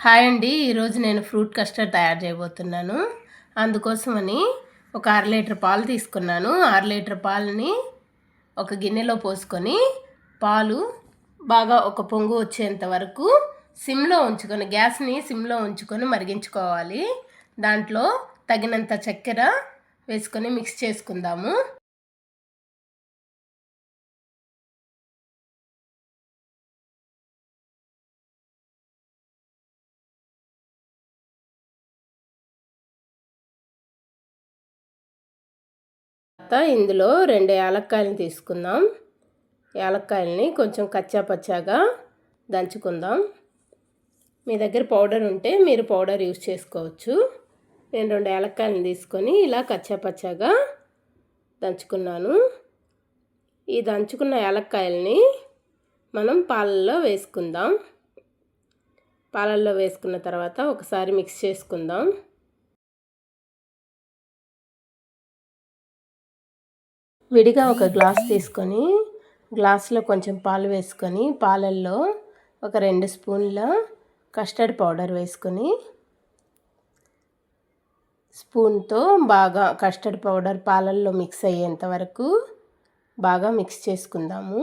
Hi అండి. ఈరోజు నేను ఫ్రూట్ కస్టర్డ్ తయారు చేయబోతున్నాను. అందుకోసమని ఒక అర లీటర్ పాలు తీసుకున్నాను. అర లీటర్ పాలని ఒక గిన్నెలో పోసుకొని పాలు బాగా ఒక పొంగు వచ్చేంత వరకు సిమ్లో ఉంచుకొని గ్యాస్ని సిమ్లో ఉంచుకొని మరిగించుకోవాలి. దాంట్లో తగినంత చక్కెర వేసుకొని మిక్స్ చేసుకుందాము. తర్వాత ఇందులో రెండు యాలక్కాయలను తీసుకుందాం. యాలక్కాయలని కొంచెం కచ్చా పచ్చాగా దంచుకుందాం. మీ దగ్గర పౌడర్ ఉంటే మీరు పౌడర్ యూస్ చేసుకోవచ్చు. నేను రెండు యాలక్కాయలను తీసుకొని ఇలా కచ్చా పచ్చాగా దంచుకున్నాను. ఈ దంచుకున్న యాలక్కాయలని మనం పాలల్లో వేసుకుందాం. పాలల్లో వేసుకున్న తర్వాత ఒకసారి మిక్స్ చేసుకుందాం. విడిగా ఒక గ్లాస్ తీసుకొని గ్లాస్లో కొంచెం పాలు వేసుకొని పాలల్లో ఒక రెండు స్పూన్ల కస్టర్డ్ పౌడర్ వేసుకొని స్పూన్తో బాగా కస్టర్డ్ పౌడర్ పాలల్లో మిక్స్ అయ్యేంత వరకు బాగా మిక్స్ చేసుకుందాము.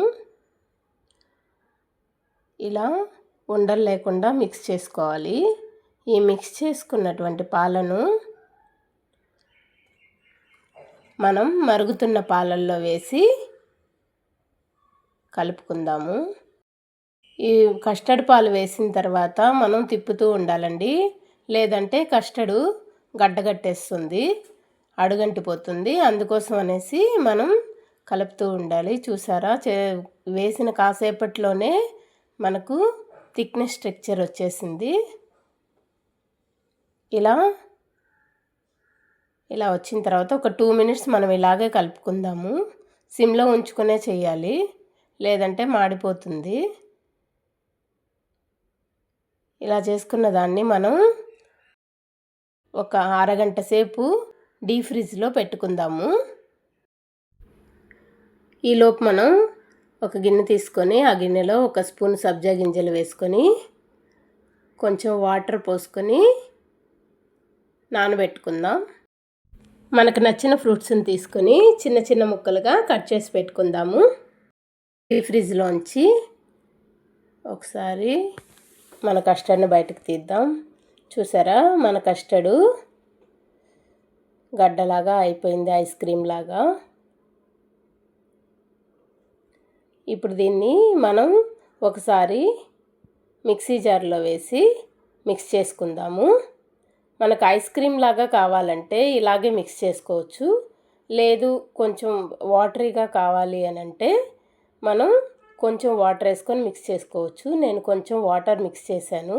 ఇలా ఉండలు లేకుండా మిక్స్ చేసుకోవాలి. ఈ మిక్స్ చేసుకున్నటువంటి పాలను మనం మరుగుతున్న పాలల్లో వేసి కలుపుకుందాము. ఈ కస్టర్డ్ పాలు వేసిన తర్వాత మనం తిప్పుతూ ఉండాలండి. లేదంటే కస్టర్డు గడ్డగట్టేస్తుంది అడుగంటిపోతుంది. అందుకోసం అనేసి మనం కలుపుతూ ఉండాలి. చూసారా? వేసిన కాసేపట్లోనే మనకు థిక్నెస్ స్ట్రక్చర్ వచ్చేసింది. ఇలా ఇలా వచ్చిన తర్వాత ఒక టూ మినిట్స్ మనం ఇలాగే కలుపుకుందాము. సిమ్లో ఉంచుకునే చేయాలి. లేదంటే మాడిపోతుంది. ఇలా చేసుకున్న దాన్ని మనం ఒక అరగంట సేపు డీ ఫ్రిడ్జ్లో పెట్టుకుందాము. ఈలోపు మనం ఒక గిన్నె తీసుకొని ఆ గిన్నెలో ఒక స్పూన్ సబ్జా గింజలు వేసుకొని కొంచెం వాటర్ పోసుకొని నానబెట్టుకుందాం. మనకు నచ్చిన ఫ్రూట్స్ని తీసుకొని చిన్న చిన్న ముక్కలుగా కట్ చేసి పెట్టుకుందాము. ఈ ఫ్రిడ్జ్లోంచి ఒకసారి మన కస్టర్డ్ని బయటకు తీద్దాం. చూసారా? మన కస్టర్డు గడ్డలాగా అయిపోయింది ఐస్ క్రీమ్ లాగా. ఇప్పుడు దీన్ని మనం ఒకసారి మిక్సీ జార్లో వేసి మిక్స్ చేసుకుందాము. మనకు ఐస్ క్రీమ్ లాగా కావాలంటే ఇలాగే మిక్స్ చేసుకోవచ్చు. లేదు కొంచెం వాటరీగా కావాలి అని అంటే మనం కొంచెం వాటర్ వేసుకొని మిక్స్ చేసుకోవచ్చు. నేను కొంచెం వాటర్ మిక్స్ చేశాను.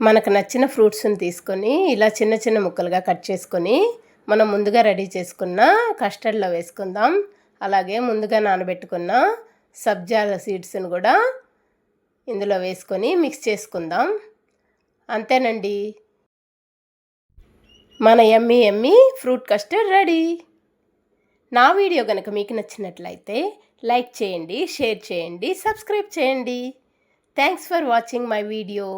మనకు నచ్చిన ఫ్రూట్స్ని తీసుకొని ఇలా చిన్న చిన్న ముక్కలుగా కట్ చేసుకొని మనం ముందుగా రెడీ చేసుకున్న కస్టర్డ్లో వేసుకుందాం. అలాగే ముందుగా నానబెట్టుకున్న సబ్జాల సీడ్స్ని కూడా ఇందులో వేసుకొని మిక్స్ చేసుకుందాం. అంతేనండి. మన ఎమ్మి ఎమ్మి ఫ్రూట్ కస్టర్డ్ రెడీ. నా వీడియో కనుక మీకు నచ్చినట్లయితే లైక్ చేయండి షేర్ చేయండి సబ్స్క్రైబ్ చేయండి. Thanks for watching my video.